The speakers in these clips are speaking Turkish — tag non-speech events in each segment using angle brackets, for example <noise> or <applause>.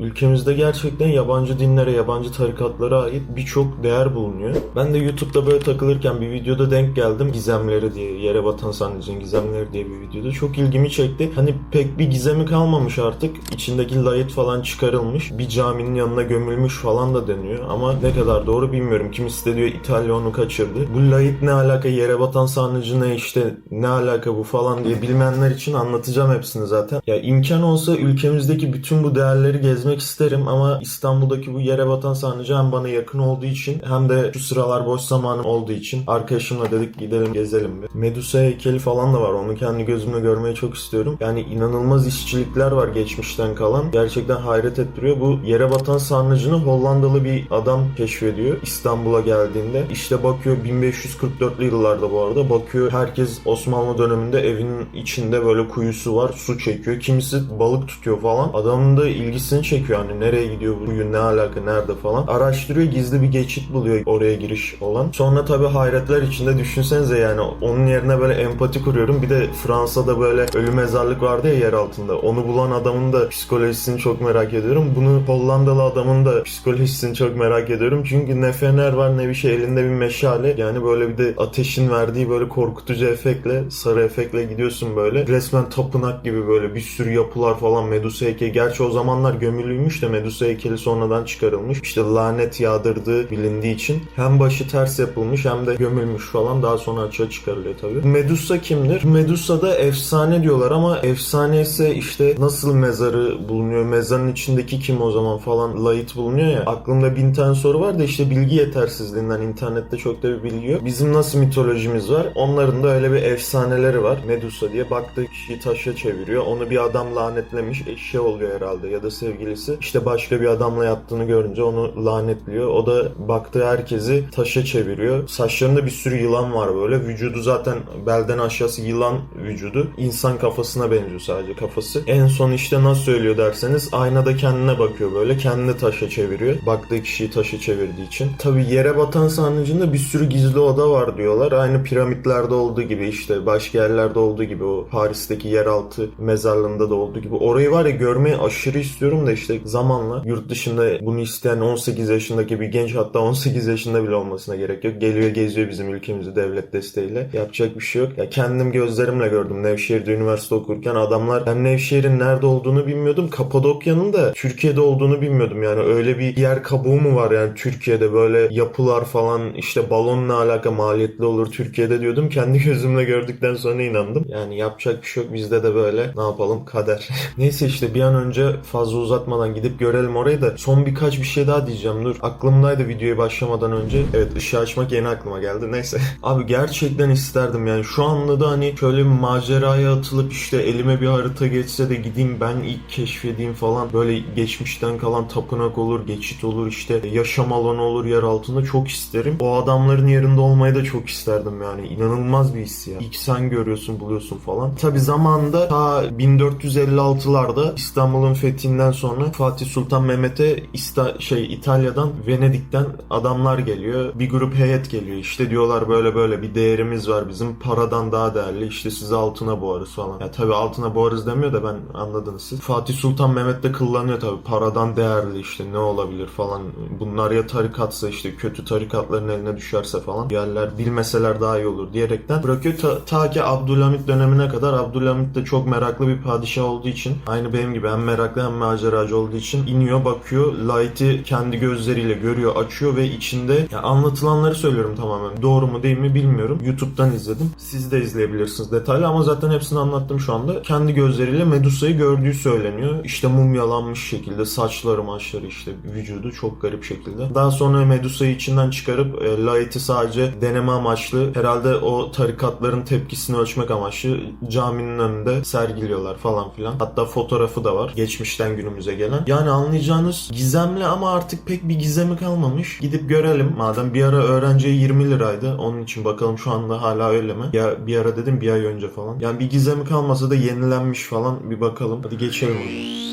Ülkemizde gerçekten yabancı dinlere, yabancı tarikatlara ait birçok değer bulunuyor. Ben de YouTube'da böyle takılırken bir videoda denk geldim. Gizemleri diye, yere batan sarnıcın gizemleri diye bir videoda. Çok ilgimi çekti. Hani pek bir gizemi kalmamış artık. İçindeki layıt falan çıkarılmış. Bir caminin yanına gömülmüş falan da deniyor. Ama ne kadar doğru bilmiyorum. Kimisi de diyor İtalya onu kaçırdı. Bu layıt ne alaka, yere batan sarnıcı ne işte, ne alaka bu falan diye bilmeyenler için anlatacağım hepsini zaten. Ya imkan olsa ülkemizdeki bütün bu değerleri gezmek isterim ama İstanbul'daki bu yere batan sarnıcı hem bana yakın olduğu için hem de şu sıralar boş zamanım olduğu için arkadaşımla dedik gidelim gezelim bir. Medusa heykeli falan da var. Onu kendi gözümle görmeyi çok istiyorum. Yani inanılmaz işçilikler var geçmişten kalan. Gerçekten hayret ettiriyor. Bu yere batan sarnıcını Hollandalı bir adam keşfediyor İstanbul'a geldiğinde. İşte bakıyor 1544'lü yıllarda bu arada. Bakıyor herkes Osmanlı döneminde evinin içinde böyle kuyusu var. Su çekiyor. Kimisi balık tutuyor falan. Adamın da ilgisini çekiyor. Hani nereye gidiyor bu kuyu ne alaka nerede falan. Araştırıyor gizli bir geçit buluyor oraya giriş olan. Sonra tabii hayretler içinde düşünsenize yani onun yerine böyle empati kuruyorum. Bir de Fransa'da böyle ölü mezarlık vardı ya yer altında. Onu bulan adamın da psikolojisini çok merak ediyorum. Bunu Hollandalı adamın da psikolojisini çok merak ediyorum. Çünkü ne fener var ne bir şey elinde bir meşale. Yani böyle bir de ateşin verdiği böyle korkutucu efektle sarı efektle gidiyorsun böyle. Resmen tapınak gibi böyle bir sürü yapılar falan Medusa heykeli. Gerçi o zamanlar gömülüymüş de Medusa heykeli sonradan çıkarılmış. İşte lanet yağdırdığı bilindiği için hem başı ters yapılmış hem de gömülmüş falan daha sonra açığa çıkarılıyor tabii. Medusa kimdir? Medusa da efsane diyorlar ama efsane ise işte nasıl mezarı bulunuyor? Mezarın içindeki kim o zaman falan layıt bulunuyor ya. Aklımda bin tane soru var da işte bilgi yetersizliğinden internette çok da bir bilgi yok. Bizim nasıl mitolojimiz var? Onların da öyle bir efsaneleri var. Medusa diye baktığı kişiyi taşa çeviriyor. Onu bir adam lanetlemiş. Eşe oluyor herhalde ya da sevgilisi. İşte başka bir adamla yattığını görünce onu lanetliyor. O da baktığı herkesi taşa çeviriyor. Saçlarında bir sürü yılan var böyle. Vücudu zaten belden aşağısı yılan vücudu. İnsan kafasına benziyor sadece kafası. En son işte nasıl söylüyor derseniz aynada kendine bakıyor böyle. Kendini taşa çeviriyor. Baktığı kişiyi taşa çevirdiği için. Tabi yere batan sarnıcında bir sürü gizli oda var diyorlar. Aynı piramitlerde olduğu gibi işte başka yerlerde olduğu gibi o Paris'teki yeraltı mezarlığında da olduğu gibi. Orayı var ya görmeyi aşırı istiyorum da işte zamanla yurt dışında bunu isteyen 18 yaşındaki bir genç hatta 18 yaşında bile olmasına gerek yok. Geliyor geziyor bizim ülkemizi devlet desteğiyle. Yapacak bir şey yok. Ya kendim gözlerimle gördüm Nevşehir'de üniversite okurken adamlar ben Nevşehir'in nerede olduğunu bilmiyordum. Kapadokya'nın da Türkiye'de olduğunu bilmiyordum. Yani öyle bir yer kabuğu mu var yani Türkiye'de böyle yapılar falan işte balonla alaka maliyetli olur Türkiye'de diyordum. Kendi <laughs> gözümle gördükten sonra inandım. Yani yapacak bir şey yok. Bizde de böyle ne yapalım kader. <laughs> Neyse işte bir an önce fazla uzatmadan gidip görelim orayı da son birkaç bir şey daha diyeceğim dur. Aklımdaydı videoya başlamadan önce. Evet ışığı açmak yeni aklıma geldi. Neyse. <laughs> Abi gerçekten isterdim yani. Şu anda da hani şöyle bir maceraya atılıp işte elime bir harita geçse de gideyim ben ilk keşfedeyim falan. Böyle geçmişten kalan tapınak olur, geçit olur işte yaşam alanı olur yer altında çok isterim. O adamların yerinde olmayı da çok isterdim yani. İnanılmaz bir his ya. İlk sen görüyorsun, buluyorsun falan. Tabi zamanında ta 1456'larda İstanbul'un fethinden sonra Fatih Sultan Mehmet'e İsta şey İtalya'dan Venedik'ten adamlar geliyor. Bir grup heyet geliyor. İşte diyorlar böyle böyle bir değerimiz var bizim paradan daha değerli. İşte sizi altına boğarız falan. Ya tabi altına boğarız demiyor da ben anladınız siz. Fatih Sultan Mehmet de kıllanıyor tabi. Paradan değerli işte ne olabilir falan. Bunlar ya tarikatsa işte kötü tarikatların eline düşerse falan yerler bilmeseler daha iyi olur diyerekten bırakıyor. Ta, ta ki Abdülhamit dönemine kadar Abdülhamit de çok meraklı bir padişah olduğu için aynı benim gibi hem meraklı hem maceracı olduğu için iniyor bakıyor. Light'i kendi gözleriyle görüyor açıyor ve içinde ya anlatılanları söylüyorum tamamen. Doğru mu değil mi bilmiyorum. YouTube'dan izledim. Siz de izleyebilirsiniz detaylı ama zaten hepsini anlattım şu anda. Kendi gözleriyle Medusa'yı gördüğü söyleniyor. İşte mumyalanmış şekilde saçları maçları işte vücudu çok garip şekilde. Daha sonra Medusa'yı içinden çıkarıp e, Light'i sadece deneme amaçlı herhalde o tarikatların tepkisini ölçmek amaçlı caminin önünde sergiliyorlar falan filan. Hatta fotoğrafı da var. Geçmişten günümüze gelen. Yani anlayacağınız gizemli ama artık pek bir gizemi kalmamış. Gidip görelim. Madem bir ara öğrenciye 20 liraydı. Onun için bakalım şu anda hala öyle mi? Ya bir ara dedim bir ay önce falan. Yani bir gizemi kalmasa da yenilenmiş falan bir bakalım. Hadi geçelim. o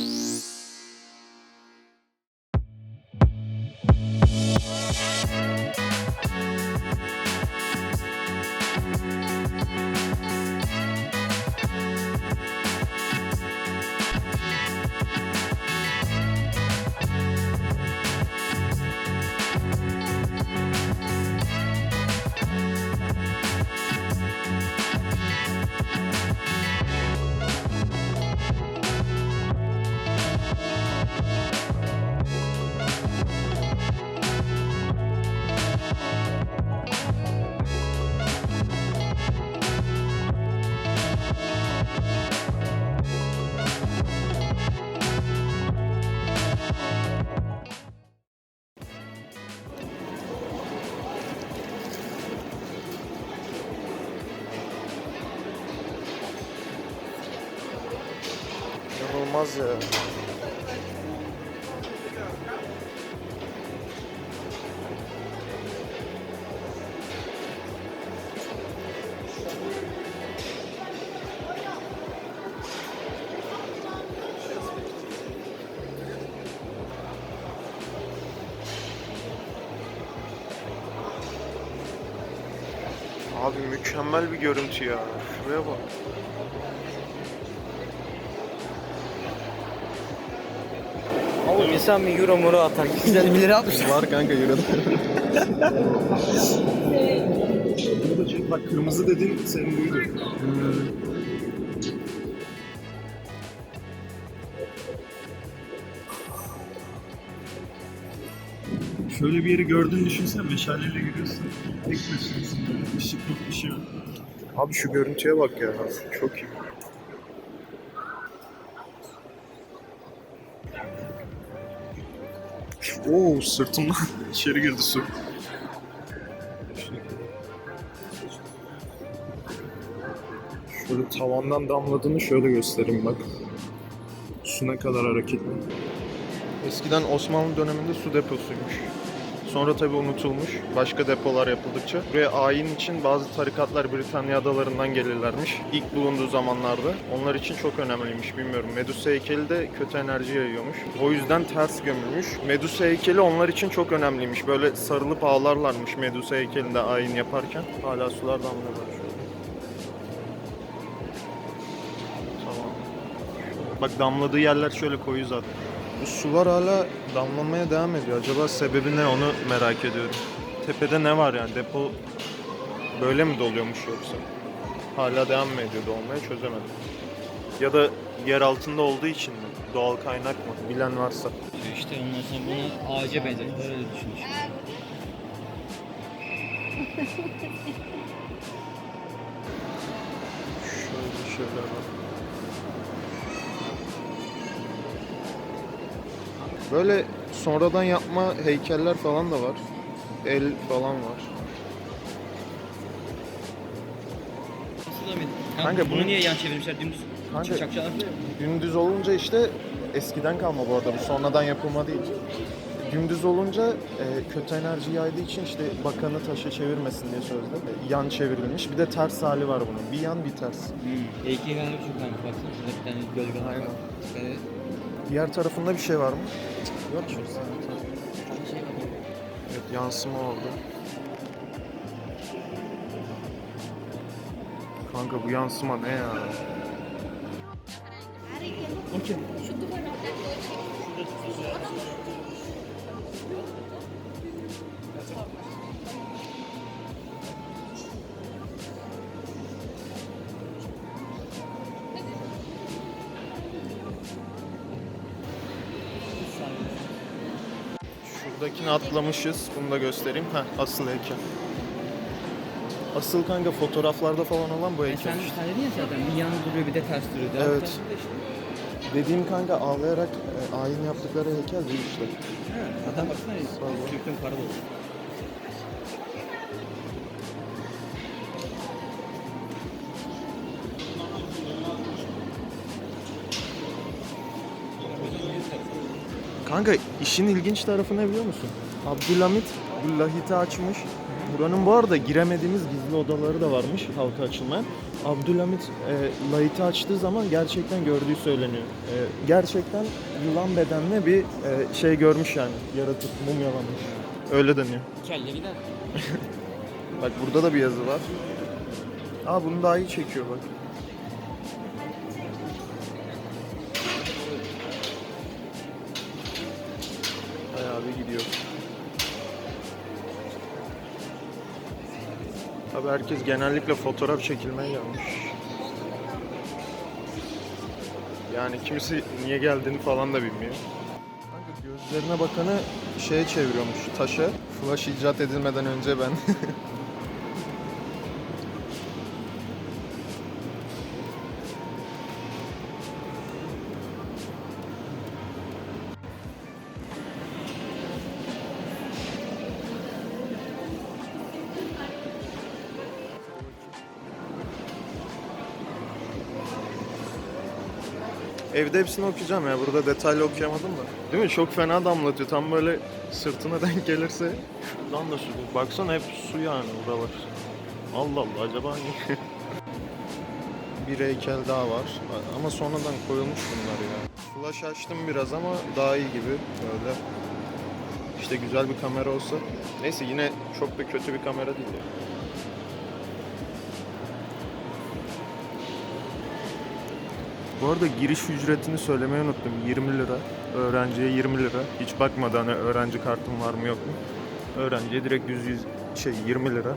İnanılmaz ya. Abi mükemmel bir görüntü ya. Şuraya bak. Oğlum insan bir euro muru atar. 250 lira atmış. Var kanka euroda. Bunu da çek bak kırmızı dedin senin buydu. Şöyle bir yeri gördüğünü düşünsen meşaleyle görüyorsun. Tek başınasın. Işık yok bir şey yok. Abi şu görüntüye bak ya. Çok iyi. Oo sırtımdan <laughs> içeri girdi su. Şöyle tavandan damladığını şöyle göstereyim bak. Su ne kadar hareketli. Eskiden Osmanlı döneminde su deposuymuş. Sonra tabi unutulmuş. Başka depolar yapıldıkça. Buraya ayin için bazı tarikatlar Britanya adalarından gelirlermiş. İlk bulunduğu zamanlarda. Onlar için çok önemliymiş bilmiyorum. Medusa heykeli de kötü enerji yayıyormuş. O yüzden ters gömülmüş. Medusa heykeli onlar için çok önemliymiş. Böyle sarılıp ağlarlarmış Medusa heykelinde ayin yaparken. Hala sular damlıyor şöyle. Tamam. Bak damladığı yerler şöyle koyu zaten. Sular hala damlamaya devam ediyor. Acaba sebebi ne onu merak ediyorum. Tepede ne var yani? Depo böyle mi doluyormuş yoksa? Hala devam mı ediyor dolmaya çözemedim. Ya da yer altında olduğu için mi? Doğal kaynak mı? Bilen varsa. İşte ondan sonra bunu ağaca benzettiler öyle düşünmüş. Şöyle şeyler var. Böyle sonradan yapma heykeller falan da var. El falan var. Kanka bunu bunu- niye yan çevirmişler dümdüz? Kanka- Çakçalar Dümdüz olunca işte eskiden kalma bu arada bu sonradan yapılma değil. Dümdüz olunca e, kötü enerji yaydığı için işte bakanı taşı çevirmesin diye sözde e, yan çevrilmiş. Bir de ters hali var bunun. Bir yan bir ters. Hmm. Heykel galiba çok önemli. Baksana şurada bir tane gölge var. Aynen. Evet. Diğer tarafında bir şey var mı? Yok mu? Şey. Evet yansıma oldu. Kanka bu yansıma ne ya? Okey. Şuradakini atlamışız. Bunu da göstereyim. Heh, asıl heykel. Asıl kanka fotoğraflarda falan olan bu E heykel. sen tane dedin ya zaten bir yan duruyor bir de ters duruyor. Diğer Evet. işte. Dediğim kanka ağlayarak e, ayin yaptıkları heykel değil işte. Ha, Zaten baksana. Türk'ün para dolu. Kanka işin ilginç tarafı ne biliyor musun? Abdülhamit bu lahiti açmış. Buranın bu arada giremediğimiz gizli odaları da varmış halka açılmayan. Abdülhamit e, lahiti açtığı zaman gerçekten gördüğü söyleniyor. E, gerçekten yılan bedenli bir e, şey görmüş yani. Yaratık, mumyalanmış. Öyle deniyor. Kelle gider. <laughs> Bak burada da bir yazı var. Aa bunu daha iyi çekiyor bak. Tabi herkes genellikle fotoğraf çekilmeye gelmiş. Yani kimisi niye geldiğini falan da bilmiyor. Kanka gözlerine bakanı şeye çeviriyormuş taşa. Flash icat edilmeden önce ben <laughs> Evde hepsini okuyacağım ya. Burada detaylı okuyamadım da. Değil mi? Çok fena damlatıyor. Tam böyle sırtına <laughs> denk gelirse şuradan da su. Baksana hep su yani buralar. Allah Allah acaba niye? <laughs> bir heykel daha var. Ama sonradan koyulmuş bunlar ya. Flash açtım biraz ama daha iyi gibi. Böyle. İşte güzel bir kamera olsa. Neyse yine çok da kötü bir kamera değil ya. Bu arada giriş ücretini söylemeyi unuttum. 20 lira. Öğrenciye 20 lira. Hiç bakmadan hani öğrenci kartım var mı yok mu? Öğrenciye direkt 100, 100 şey 20 lira.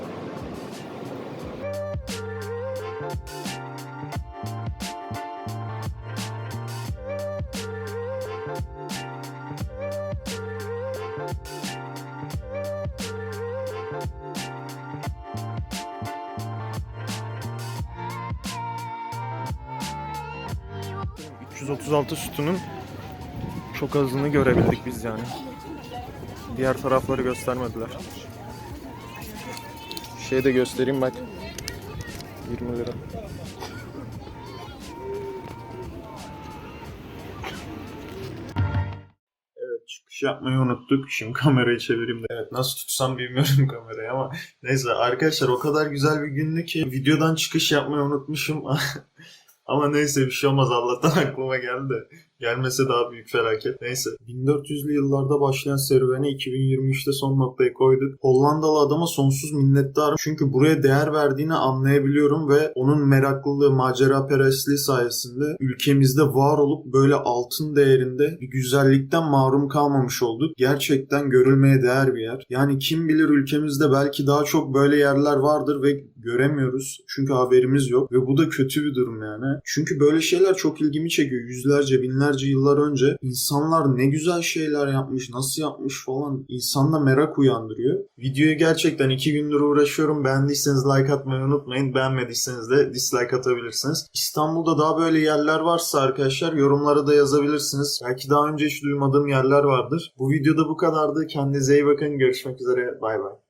...336 sütunun çok azını görebildik biz yani. Diğer tarafları göstermediler. Şey de göstereyim bak. 20 lira. Evet çıkış yapmayı unuttuk. Şimdi kamerayı çevireyim de. Evet nasıl tutsam bilmiyorum <laughs> kamerayı ama neyse arkadaşlar o kadar güzel bir gündü ki videodan çıkış yapmayı unutmuşum. <laughs> ama neyse bir şey olmaz Allah'tan <laughs> aklıma geldi. Gelmese daha büyük felaket. Neyse. 1400'lü yıllarda başlayan serüvene 2023'te son noktayı koyduk. Hollandalı adama sonsuz minnettarım. Çünkü buraya değer verdiğini anlayabiliyorum ve onun meraklılığı, macera perestliği sayesinde ülkemizde var olup böyle altın değerinde bir güzellikten mahrum kalmamış olduk. Gerçekten görülmeye değer bir yer. Yani kim bilir ülkemizde belki daha çok böyle yerler vardır ve göremiyoruz. Çünkü haberimiz yok ve bu da kötü bir durum yani. Çünkü böyle şeyler çok ilgimi çekiyor. Yüzlerce, binlerce yıllar önce insanlar ne güzel şeyler yapmış, nasıl yapmış falan insanda merak uyandırıyor. Videoyu gerçekten iki gündür uğraşıyorum. Beğendiyseniz like atmayı unutmayın. Beğenmediyseniz de dislike atabilirsiniz. İstanbul'da daha böyle yerler varsa arkadaşlar yorumlara da yazabilirsiniz. Belki daha önce hiç duymadığım yerler vardır. Bu videoda bu kadardı. Kendinize iyi bakın. Görüşmek üzere. Bay bay.